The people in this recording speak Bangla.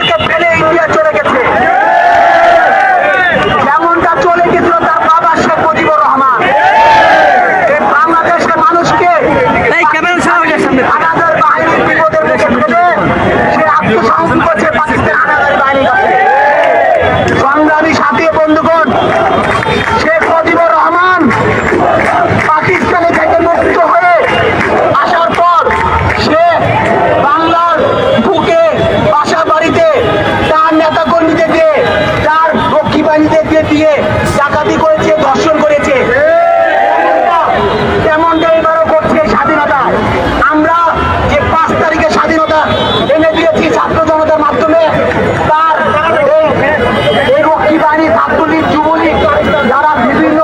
সরকার আসামিদেরকে দিয়ে ডাকাতি করেছে, ধর্ষণ করেছে। এবারও করছে স্বাধীনতা। আমরা যে পাঁচ তারিখে স্বাধীনতা এনে দিয়েছি ছাত্র জনতার মাধ্যমে, তার এই রক্ষী বাহিনী, ছাত্রলীগ, যুবলীগ, যারা বিভিন্ন